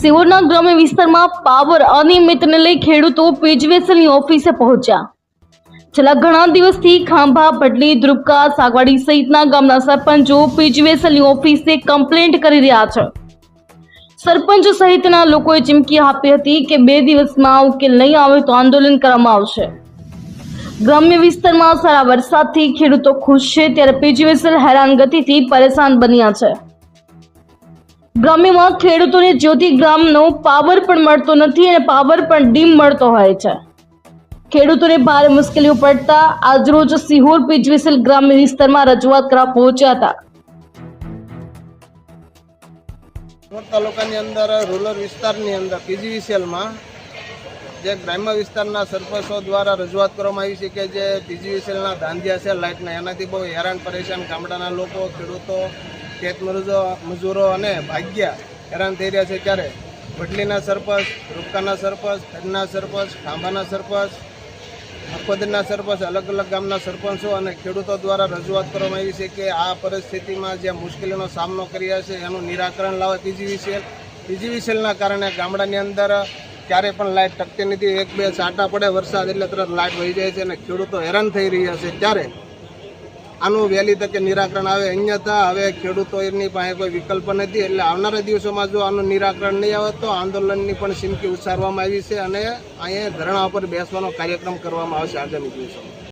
સિહોરના ગ્રામ્ય વિસ્તારમાં પાવર અનિયમિતને લઈ ખેડૂતો પેજવેસલની ઓફિસે પહોંચ્યા. છેલ્લા ઘણા દિવસથી ખાંભા ભટલી ધ્રુપકા, સાગવાડી સહિતના ગામના સરપંચો પેજવેસલની ઓફિસે કમ્પ્લેન્ટ કરી રહ્યા છે. સરપંચ સહિતના લોકોએ ચીમકી આપી હતી કે બે દિવસમાં ઉકેલ નહીં આવે તો આંદોલન કરવામાં આવશે. ગ્રામ્ય વિસ્તારમાં સારા વરસાદથી ખેડૂતો ખુશ છે, ત્યારે પીજીવીસીએલ હેરાનગતિથી પરેશાન બન્યા છે. ગ્રામ્યમાં ખેડૂતોને જ્યોતિ ગ્રામનો પાવર પણ મળતો નથી અને પાવર પણ ડીમ મળતો હોય છે. ખેડૂતોને ભારે મુશ્કેલીઓ પડતા આજરોજ સિહોર પીજવીસેલ ગ્રામ્ય વિસ્તારમાં રજૂઆત કરવા પહોંચ્યા હતા. તાલુકાની અંદર, રૂરલ વિસ્તારની અંદર પીજીવીસીએલમાં જે ગ્રામ્ય વિસ્તારના સરપંચો દ્વારા રજૂઆત કરવામાં આવી છે કે જે પીજીવીસીએલના ધાંધિયા છે, લાઇટના, એનાથી બહુ હેરાન, પરેશાન ગામડાના લોકો, ખેડૂતો ખેત મજૂરો અને ભાગ્યા હેરાન થઈ રહ્યા છે ત્યારે વડલીના સરપંચ, રૂપકાના સરપંચ, ખડના સરપંચ, ખાંભાના સરપંચ અખોદરના સરપંચ, અલગ અલગ ગામના સરપંચો અને ખેડૂતો દ્વારા રજૂઆત કરવામાં આવી છે કે આ પરિસ્થિતિમાં જે મુશ્કેલીનો સામનો કર્યા છે એનું નિરાકરણ લાવે. પીજીવીસીએલ પીજીવીસીએલના કારણે ગામડાની અંદર ક્યારે પણ લાઇટ ટકતી નથી. એક બે છાંટા પડે વરસાદ એટલે તરત લાઇટ વહી જાય છે અને ખેડૂતો હેરાન થઈ રહ્યા છે ત્યારે આનું વહેલી તકે નિરાકરણ આવે. અન્યથા હવે ખેડૂતોની પાસે કોઈ વિકલ્પ નથી. એટલે આવનારા દિવસોમાં જો આનું નિરાકરણ નહીં આવે તો આંદોલનની પણ સિમકી ઉચ્ચારવામાં આવી છે અને અહીંયા ધરણા ઉપર બેસવાનો કાર્યક્રમ કરવામાં આવશે આગામી દિવસોમાં.